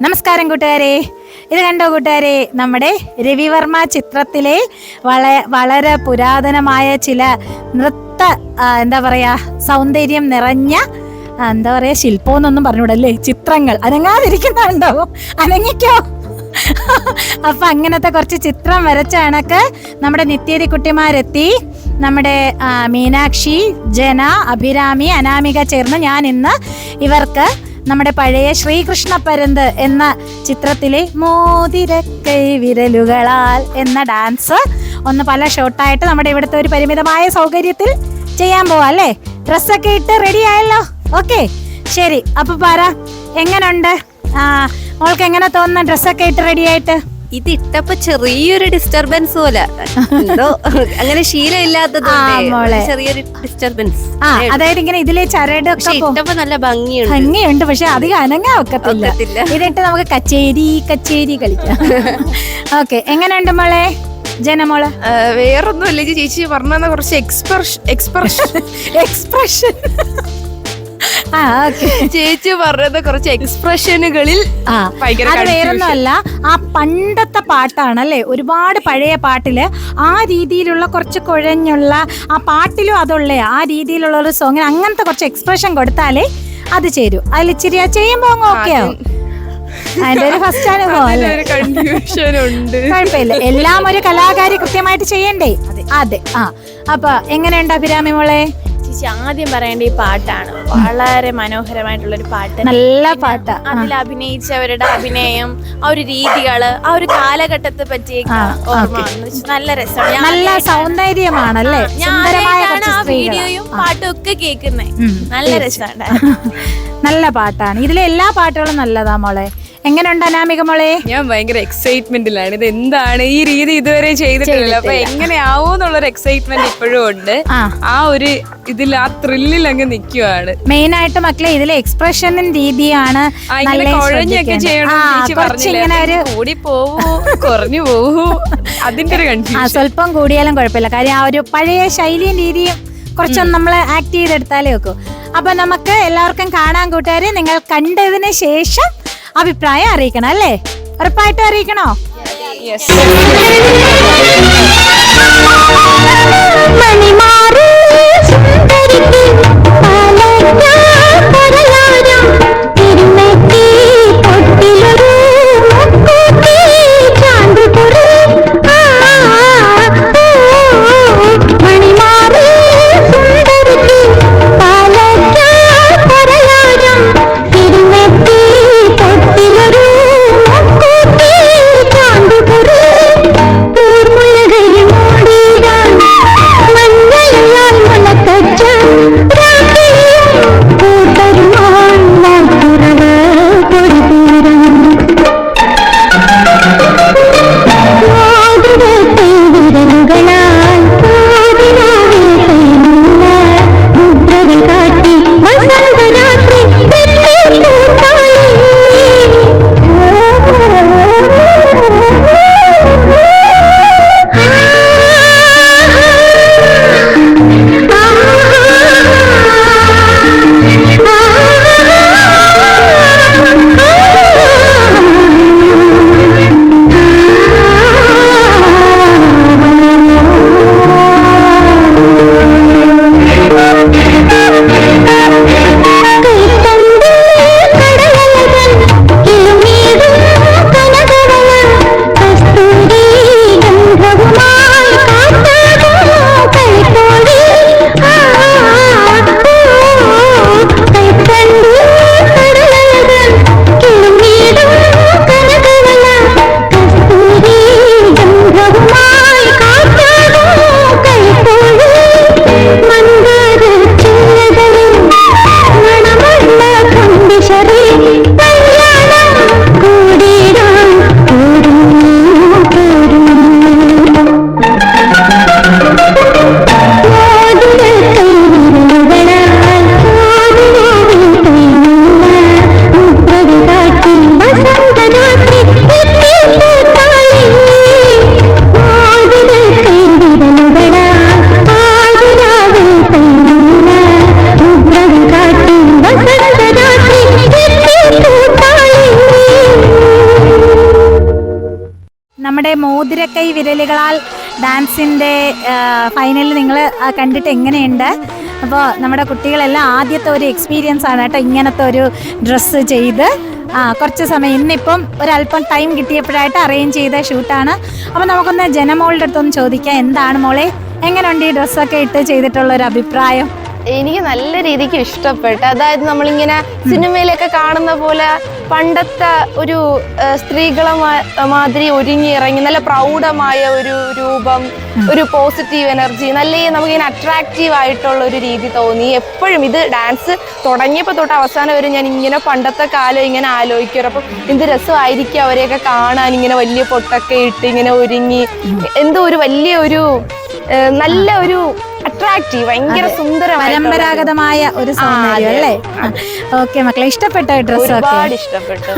നമസ്കാരം കൂട്ടുകാരെ. ഇത് കണ്ടോ കൂട്ടുകാരെ? നമ്മുടെ രവിവർമ്മ ചിത്രത്തിലെ വള വളരെ പുരാതനമായ ചില നൃത്ത എന്താ പറയുക സൗന്ദര്യം നിറഞ്ഞ എന്താ പറയുക ശില്പം എന്നൊന്നും പറഞ്ഞുകൂടല്ലേ ചിത്രങ്ങൾ. അനങ്ങാതിരിക്കുന്നുണ്ടോ? അനങ്ങിക്കോ. അപ്പൊ അങ്ങനത്തെ കുറച്ച് ചിത്രം വരച്ച കണക്ക് നമ്മുടെ നിത്യതി കുട്ടിമാരെത്തി നമ്മുടെ മീനാക്ഷി ജന അഭിരാമി അനാമിക ചേർന്ന് ഞാൻ ഇന്ന് ഇവർക്ക് നമ്മുടെ പഴയ ശ്രീകൃഷ്ണ പരന്ത് എന്ന ചിത്രത്തിലെ മോതിരക്കൈ വിരലുകളാൽ എന്ന ഡാൻസ്. ഒന്ന് പല ഷോട്ടായിട്ട് നമ്മുടെ ഇവിടുത്തെ ഒരു പരിമിതമായ സൗകര്യത്തിൽ ചെയ്യാൻ പോവാ അല്ലേ? ഡ്രസ്സൊക്കെ ഇട്ട് റെഡി ആയല്ലോ. ഓക്കെ ശരി അപ്പൊ പറ എങ്ങനുണ്ട്? ആ മോൾക്ക് എങ്ങനെ തോന്നുന്ന? ഡ്രസ്സൊക്കെ ഇട്ട് റെഡി ആയിട്ട്? ഇത് ഇട്ടപ്പോ ചെറിയൊരു ഡിസ്റ്റർബൻസ് പോലെ. എന്തോ അങ്ങനെ ശീലമില്ലാത്തത് ചെറിയൊരു ഡിസ്റ്റർബൻസ് ആ അതായത് ഇങ്ങനെ ഇതിലെ ചരടൊക്കെ ഇട്ടപ്പോ നല്ല ഭംഗിയുണ്ട്. ഭംഗിയുണ്ട് പക്ഷെ അധികം അനങ്ങാൻ ഒക്കത്തില്ല. ഇതിട്ട് നമുക്ക് കച്ചേരി കച്ചേരി കളിക്കാം. ഓക്കെ എങ്ങനെയുണ്ട് മോളെ? ജനമോൾ വേറൊന്നുമില്ല. ചേച്ചി പറഞ്ഞ കുറച്ച് എക്സ്പ്രഷൻ എക്സ്പ്രഷൻ എക്സ്പ്രഷൻ ചേച്ചി പറഞ്ഞത് കുറച്ച് എക്സ്പ്രഷനുകളിൽ അത് വേറൊന്നുമല്ല ആ പണ്ടത്തെ പാട്ടാണ് അല്ലെ? ഒരുപാട് പഴയ പാട്ടിൽ ആ രീതിയിലുള്ള കുറച്ച് കുഴഞ്ഞുള്ള ആ പാട്ടിലും അതുള്ള ആ രീതിയിലുള്ള ഒരു സോങ്ങിന് അങ്ങനത്തെ കുറച്ച് എക്സ്പ്രഷൻ കൊടുത്താലേ അത് ചേരൂ. അതിൽ ഇച്ചിരി അത് ചെയ്യുമ്പോ ഓക്കെ ആവും. അതിന്റെ ഒരു ഫസ്റ്റ് അനുഭവം കുഴപ്പമില്ല. എല്ലാം ഒരു കലാകാരി കൃത്യമായിട്ട് ചെയ്യണ്ടേ? അതെ. ആ. അപ്പൊ എങ്ങനെയുണ്ട് അഭിരാമി മോളെ? ചേച്ചി ആദ്യം പറയേണ്ട ഈ പാട്ടാണ്. വളരെ മനോഹരമായിട്ടുള്ള ഒരു പാട്ട്. നല്ല പാട്ട്. അതിൽ അഭിനയിച്ചവരുടെ അഭിനയം ആ ഒരു രീതികൾ ആ ഒരു കാലഘട്ടത്തെ പറ്റിയൊക്കെ ആ, ഓർമ്മ വന്നു. നല്ല രസമാണ്. നല്ല സൗന്ദര്യമാണ് സൗന്ദര്യമാണല്ലേ? ആദ്യമായിട്ടാണ് ആ വീഡിയോയും. പാട്ടും ഒക്കെ കേൾക്കുന്നത് നല്ല. രസമാണ് നല്ല പാട്ടാണ്. ഇതിലെ എല്ലാ പാട്ടുകളും നല്ലതാ മോളെ. എങ്ങനെയുണ്ട് അനാമിക മോളെ? ഞാൻ ഭയങ്കര എക്സൈറ്റ്മെന്റിലാണ് ഇത് എന്താണ് ഈ രീതി ഇതുവരെ ചെയ്തിട്ടില്ല. അപ്പൊ എങ്ങനെയാവും എന്നുള്ളൊരു എക്സൈറ്റ്മെന്റ് ഇപ്പോഴും ഉണ്ട്. ആ. ഒരു ഇതിൽ ആ ത്രില്ലിൽ അങ്ങ് നിൽക്കുവാണ് മെയിൻ ആയിട്ട് മക്കളെ ഇതിലെ എക്സ്പ്രഷനും രീതിയാണ് കുഴഞ്ഞൊക്കെ ചെയ്യണം ഒരു കൂടി പോവൂ കുറഞ്ഞു പോവൂ. അതിന്റെ ഒരു കൺഫ്യൂഷൻ സ്വല്പം കൂടിയാലും കുഴപ്പമില്ല. കാര്യം ആ ഒരു പഴയ ശൈലിയും രീതിയും കുറച്ചൊന്ന് നമ്മൾ ആക്ട് ചെയ്തെടുത്താലേ വെക്കൂ അപ്പൊ നമുക്ക് എല്ലാവർക്കും കാണാൻ കൂട്ടുകാരെ നിങ്ങൾ കണ്ടതിന് ശേഷം അഭിപ്രായം അറിയിക്കണം അല്ലേ? ഉറപ്പായിട്ടും അറിയിക്കണോ? മണിമാറി. മോതിരക്കൈ വിരലുകളാൽ ഡാൻസിന്റെ ഫൈനലിൽ നിങ്ങൾ കണ്ടിട്ട് എങ്ങനെയുണ്ട്? അപ്പോൾ നമ്മുടെ കുട്ടികളെല്ലാം ആദ്യത്തെ ഒരു എക്സ്പീരിയൻസ് ആണ് കേട്ടോ ഇങ്ങനത്തെ ഒരു ഡ്രസ്സ് ചെയ്ത്. ആ കുറച്ച് സമയം ഇന്നിപ്പം ഒരല്പം ടൈം കിട്ടിയപ്പോഴായിട്ട് അറേഞ്ച് ചെയ്ത ഷൂട്ടാണ് അപ്പോൾ നമുക്കൊന്ന് ജനമോളുടെ അടുത്തൊന്ന് ചോദിക്കാം എന്താണ് മോളെ? എങ്ങനെയുണ്ട് ഈ ഡ്രസ്സൊക്കെ ഇട്ട് ചെയ്തിട്ടുള്ള ഒരു അഭിപ്രായം? എനിക്ക് നല്ല രീതിക്ക് ഇഷ്ടപ്പെട്ടു. അതായത് നമ്മളിങ്ങനെ സിനിമയിലൊക്കെ കാണുന്ന പോലെ പണ്ടത്തെ ഒരു സ്ത്രീകളെ മാതിരി ഒരുങ്ങി ഇറങ്ങി നല്ല പ്രൗഢമായ ഒരു രൂപം ഒരു പോസിറ്റീവ് എനർജി നല്ല നമുക്കിങ്ങനെ അട്രാക്റ്റീവ് ആയിട്ടുള്ള ഒരു രീതി തോന്നി. എപ്പോഴും ഇത് ഡാൻസ് തുടങ്ങിയപ്പോൾ തൊട്ട് അവസാനം വരെ ഞാൻ ഇങ്ങനെ പണ്ടത്തെ കാലം ഇങ്ങനെ ആലോചിക്കും അപ്പം എന്ത് രസമായിരിക്കും അവരെയൊക്കെ കാണാൻ ഇങ്ങനെ വലിയ പൊട്ടൊക്കെ ഇട്ട് ഇങ്ങനെ ഒരുങ്ങി. എന്തോ ഒരു വലിയ ഒരു നല്ല ഒരു അട്രാക്റ്റീവ് ഭയങ്കര സുന്ദര പരമ്പരാഗതമായ ഒരു സൗന്ദര്യം അല്ലേ? ഓക്കെ മക്കളെ ഇഷ്ടപ്പെട്ട ഡ്രസ് ഒരുപാട് ഇഷ്ടപ്പെട്ടു.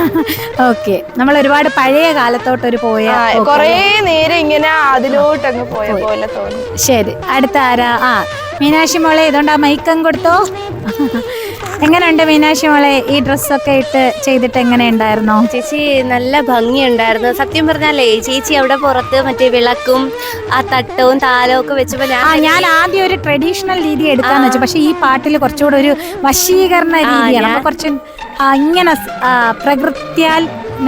ഓക്കെ നമ്മൾ ഒരുപാട് പഴയ കാലത്തോട്ട് ഒരു പോയ കൊറേ നേരം ഇങ്ങനെ അതിലോട്ടങ്ങ് പോയ പോലെ തോന്നി. ശരി അടുത്ത ആരാ? ആ മീനാക്ഷി മോളെ ഇതുകൊണ്ട് ആ മൈക്കം കൊടുത്തോ. എങ്ങനെയുണ്ട് മീനാക്ഷി മോളെ ഈ ഡ്രസ്സൊക്കെ ഇട്ട് ചെയ്തിട്ട് എങ്ങനെയുണ്ടായിരുന്നോ? ചേച്ചി നല്ല ഭംഗിയുണ്ടായിരുന്നു. സത്യം പറഞ്ഞാലേ ചേച്ചി അവിടെ പുറത്ത് മറ്റേ വിളക്കും ആ തട്ടവും താലവും ഒക്കെ വെച്ചപ്പോ ആ ഞാൻ ഞാൻ ആദ്യം ഒരു ട്രഡീഷണൽ രീതി എടുക്കാന്ന് വെച്ചു. പക്ഷെ ഈ പാട്ടിൽ കുറച്ചുകൂടെ ഒരു വശീകരണ രീതിയാണ്. അപ്പൊ കുറച്ച് ആ, ഇങ്ങനെ സ്- ആ, പ്രകൃത്യാൽ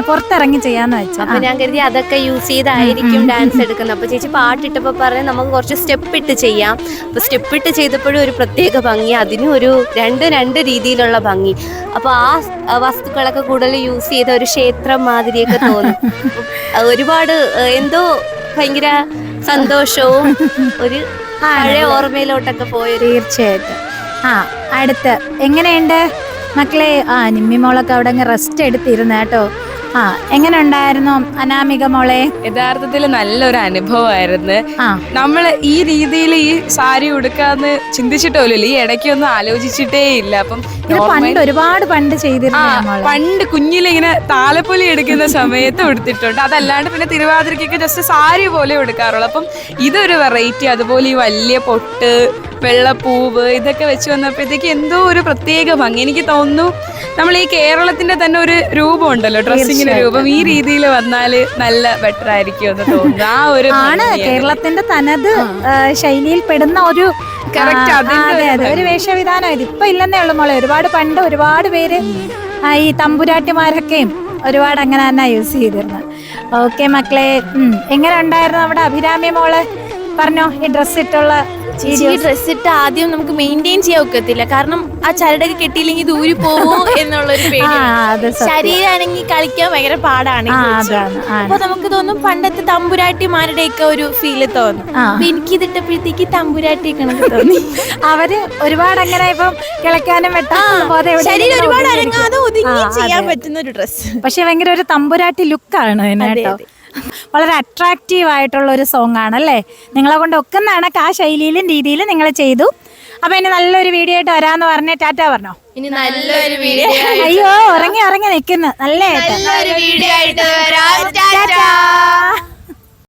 പുറത്തിറങ്ങി ചെയ്യാന്ന് വെച്ചു. അപ്പൊ ഞാൻ കരുതി അതൊക്കെ യൂസ് ചെയ്തായിരിക്കും ഡാൻസ് എടുക്കുന്നത്. അപ്പൊ ചേച്ചി പാട്ടിട്ടപ്പോ പറഞ്ഞ നമുക്ക് കുറച്ച് സ്റ്റെപ്പ് ഇട്ട് ചെയ്യാം. അപ്പൊ സ്റ്റെപ്പ് ഇട്ട് ചെയ്തപ്പോഴും ഒരു പ്രത്യേക ഭംഗി അതിനും ഒരു രണ്ട് രണ്ട് രീതിയിലുള്ള ഭംഗി. അപ്പൊ ആ വസ്തുക്കളൊക്കെ കൂടുതൽ യൂസ് ചെയ്ത ഒരു ക്ഷേത്രം മാതിരിയൊക്കെ തോന്നും. ഒരുപാട് എന്തോ ഭയങ്കര സന്തോഷവും ഒരു പഴയ ഓർമ്മയിലോട്ടൊക്കെ പോയ തീർച്ചയായിട്ടും. ആ അടുത്ത്. എങ്ങനെയുണ്ട്? മക്കളെ ആ നിമ്മി മോളൊക്കെ അവിടെ അങ്ങ് റെസ്റ്റ് എടുത്തിരുന്നു കേട്ടോ. ആ എങ്ങനെ ഉണ്ടായിരുന്നു അനാമിക മോളെ? യഥാർത്ഥത്തിൽ നല്ലൊരു അനുഭവമായിരുന്നു. നമ്മൾ നമ്മൾ ഈ രീതിയിൽ ഈ സാരി ഉടുക്കാന്ന് ചിന്തിച്ചിട്ടോലില്ല ഈ ഇടയ്ക്കൊന്നും ആലോചിച്ചിട്ടേ ഇല്ല. അപ്പം ഇത് പണ്ട് ഒരുപാട് പണ്ട് ചെയ്തിരുന്നു പണ്ട് കുഞ്ഞിലെ ഇങ്ങനെ താലപ്പൊലി എടുക്കുന്ന സമയത്ത് എടുത്തിട്ടുണ്ട് അതല്ലാണ്ട് പിന്നെ തിരുവാതിരക്കൊക്കെ ജസ്റ്റ് സാരി പോലെ എടുക്കാറുള്ളു അപ്പം ഇതൊരു വെറൈറ്റി അതുപോലെ ഈ വലിയ പൊട്ട് വെള്ളപ്പൂവ് ഇതൊക്കെ വെച്ച് വന്നപ്പോഴത്തേക്ക് എന്തോ ഒരു പ്രത്യേക ഭംഗി. എനിക്ക് തോന്നുന്നു നമ്മൾ ഈ കേരളത്തിന്റെ തന്നെ ഒരു രൂപം ഉണ്ടല്ലോ ഡ്രസ്സിങ്ങിന്റെ രൂപം. ഈ രീതിയിൽ വന്നാൽ നല്ല ബെറ്റർ ആയിരിക്കും എന്ന് തോന്നുന്നു. ആ ഒരു ആണ് കേരളത്തിന്റെ തനത് ശൈലിയിൽ പെടുന്ന ഒരു ഒരു വേഷവിധാനമായത് ഒരു വേഷവിധാനം ഇത് ഇപ്പൊ ഇല്ലെന്നേ ഉള്ളു മോളെ. ഒരുപാട് പണ്ട് ഒരുപാട് പേര് ഈ തമ്പുരാട്ടിമാരൊക്കെയും ഒരുപാട് അങ്ങനെ തന്നെ യൂസ് ചെയ്തിരുന്നു ഓക്കെ മക്കളെ. എങ്ങനെ ഉണ്ടായിരുന്നു നമ്മുടെ അഭിരാമി മോൾ? പറഞ്ഞോ ഈ ഡ്രസ് ഇട്ടുള്ള ചേച്ചി. ഡ്രസ് ഇട്ട് ആദ്യം നമുക്ക് മെയിന്റെയിൻ ചെയ്യാൻ ഒക്കത്തില്ല. കാരണം ആ ചരടൊക്കെ കെട്ടിയില്ലെങ്കിൽ ഇത് ഊരി പോവോ എന്നുള്ളൊരു പേടി. ശരീരമാണെങ്കിൽ കളിക്കാൻ ഭയങ്കര പാടാണ്. അപ്പൊ നമുക്ക് തോന്നും പണ്ടത്തെ തമ്പുരാട്ടിമാരുടെ ഒക്കെ ഒരു ഫീൽ തോന്നും. അപ്പൊ എനിക്ക് ഇതിട്ടപ്പോഴത്തേക്ക് തമ്പുരാട്ടി കണക്ക് തോന്നി. അവർ ഒരുപാട് അങ്ങനെ ഇപ്പം കിളക്കാനും വെട്ടാനും ശരീരം ഒരുപാട്. അനങ്ങാതെ ഒതുങ്ങി ചെയ്യാൻ പറ്റുന്ന ഒരു ഡ്രസ്സ് പക്ഷെ ഭയങ്കര ഒരു തമ്പുരാട്ടി ലുക്കാണ് കേട്ടോ. വളരെ അട്രാക്റ്റീവ് ആയിട്ടുള്ള ഒരു സോങ് ആണല്ലേ? നിങ്ങളെ കൊണ്ട് ഒക്കുന്നതാണ് ആ ശൈലിയിലും രീതിയിലും നിങ്ങൾ ചെയ്തു. അപ്പൊ ഇനി നല്ലൊരു വീഡിയോ ആയിട്ട് വരാന്ന് പറഞ്ഞ. ടാറ്റ പറഞ്ഞോ? ഇനി നല്ലൊരു വീഡിയോ അയ്യോ ഉറങ്ങി ഉറങ്ങി നിൽക്കുന്നു നല്ലേ നല്ലൊരു വീഡിയോ ആയിട്ട് വരാം. ടാറ്റാ.